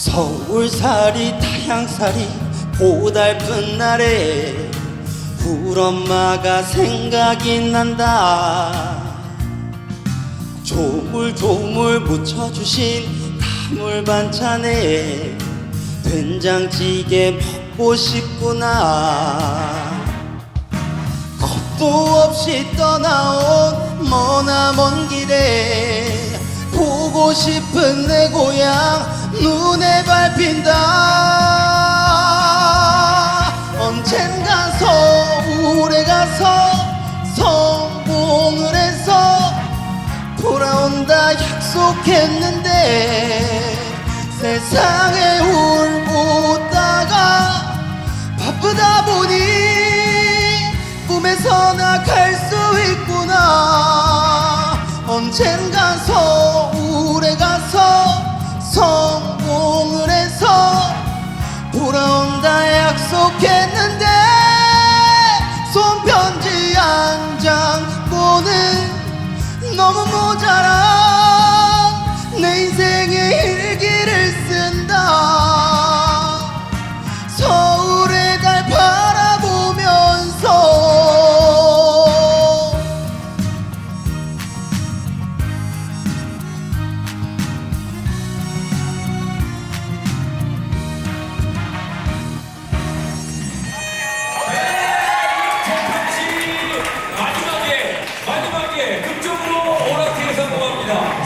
서울살이 타향살이 고달픈 날에 울엄마가 생각이 난다. 조물조물 묻혀주신 나물 반찬에 된장찌개 먹고 싶구나. 겁도 없이 떠나온 머나 먼 길에 보고 싶은 내 고향 눈에 밟힌다. 언젠가 서울에 가서 성공을 해서 돌아온다 약속했는데 세상에 울고 웃다가 바쁘다 보니 꿈에서 나갈 수 있구나. 언젠가 너무 모자라. 내 인생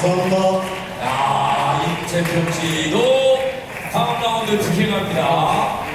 감사합니다. 야, 임채평 씨도 다음 라운드 직행합니다.